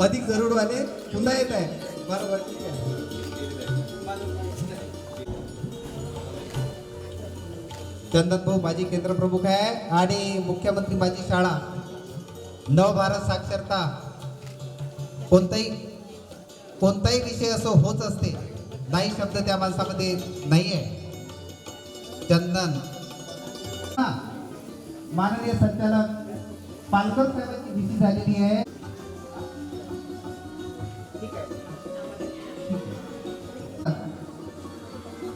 अधिक जरूरवाले पुन्हा येत आहे बरोबर ठीक आहे. चंदन भाऊ माजी केंद्र प्रमुख आहे आणि मुख्यमंत्री माझी शाळा. नवभारत साक्षरता. कोणताही कोणताही विषय असो होत असते. नाही शब्द त्या माणसामध्ये नाही आहे चंदन. हा. माननीय संचालक पालकर साहेबांची भीती झालेली आहे.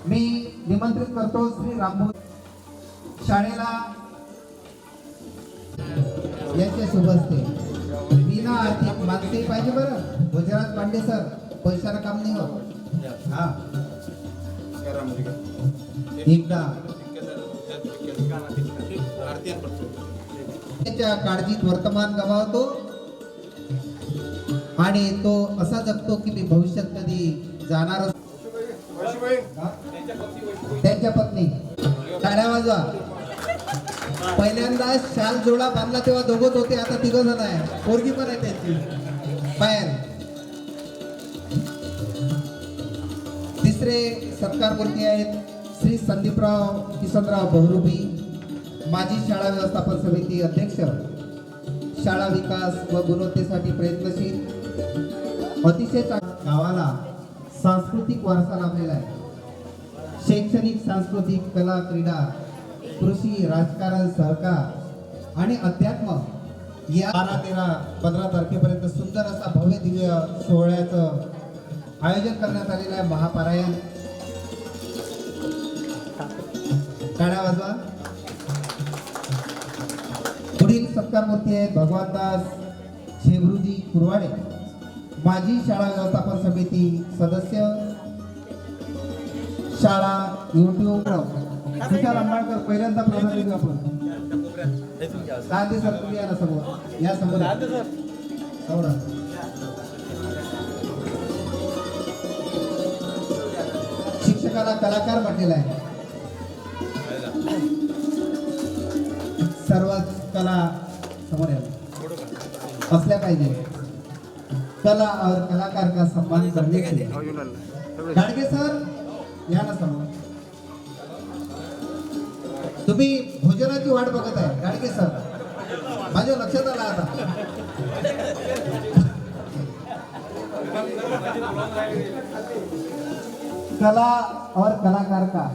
मी निमंत्रित करतो श्री रामभाऊ शाळेला. यांच्या शुभ असते बिना आर्थिक माणसे पाहिजे बरं. गुजरात पांडे सर पैशाला काम नाही होत. हा. एकदा. त्याच्या काळजीत वर्तमान गमावतो. आणि तो असा जगतो की मी भविष्यात कधी जाणार त्यांच्या पत्नी. टाळ्या वाजवा. पहिल्यांदा शाल जोडा बांधला तेव्हा दोघच होते आता तिघ जण आहे पोरगी पण आहे त्यांची. बाहेर. तिसरे सत्कारमूर्ती आहेत श्री संदीपराव किसनराव बहुरुबी माजी शाळा व्यवस्थापन समिती अध्यक्ष शाळा विकास व गुणवत्तेसाठी प्रयत्नशील अतिशय गावाला सांस्कृतिक वारसा लाभलेला आहे. शैक्षणिक सांस्कृतिक कला क्रीडा कृषी राजकारण सहकार आणि अध्यात्म या बारा तेरा पंधरा तारखेपर्यंत सुंदर असा भव्य दिव्य सोहळ्याचं आयोजन करण्यात आलेलं आहे महापारायण. टाळ्या वाजवा. सत्कारमूर्ती आहेत. भगवानदास शेबरुजी कुरवाडे. माजी शाळा व्यवस्थापन समिती सदस्य. शाळा युट्यूब विशाल आंबाळकर पहिल्यांदा प्राधान्य देऊ आपण. गांधी सर तुम्ही या ना समोर. या समोर. समोर. शिक्षकाला कलाकार म्हटलेला आहे. सर्वच कला समोर या. असल्या पाहिजे. कला और कलाकार का सम्मान करने गाडगे सर या ना समोर. तुम्ही भोजनाची वाट बघत आहे. गाडगे सर माझ्या लक्षात आला आता. कला और कलाकार का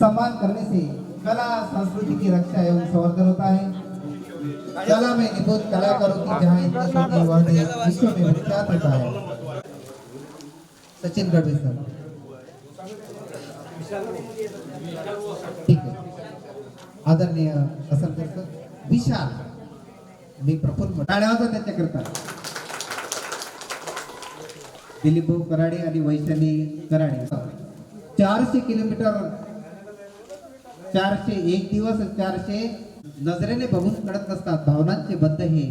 सम्मान करने से कला संस्कृति की रक्षा एवं संवर्धन होता है। कला में निपुण कलाकारों की जहाँ इतनी छोटी वह है विश्व में विख्यात होता है सचिन गढ़वी सर. ठीक है आदरणीय असंकर सर विशाल. मी प्रफुल्ल टाळ्या होता त्याच्याकरता दिलीप भाऊ कराडे आणि वैशाली कराडे. चारशे किलोमीटर चारशे एक दिवस चारशे नजरेने बघून कळत नसतात भावनांचे बद्ध हे.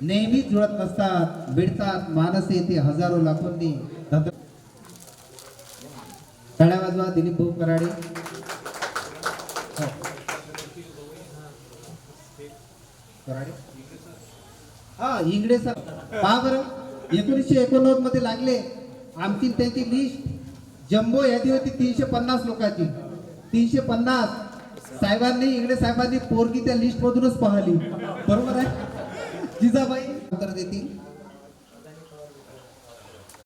नेहमी जुळत नसतात भिडतात मानस येते हजारो लाखोंनी. तळ्या टाळ्या वाजवा दिलीप भाऊ कराडे. कराडे. हा इंगडे सर. पहा बरं एकोणीसशे एकोणनव्वदमध्ये लागले. आमची त्यांची लिस्ट जम्बो यादी होती तीनशे पन्नास लोकांची. तीनशे पन्नास. साहेबांनी इंगडे साहेबांनी पोरगी त्या लिस्ट मधूनच पाहिली. बरोबर आहे? जिजाबाई उत्तर देतील.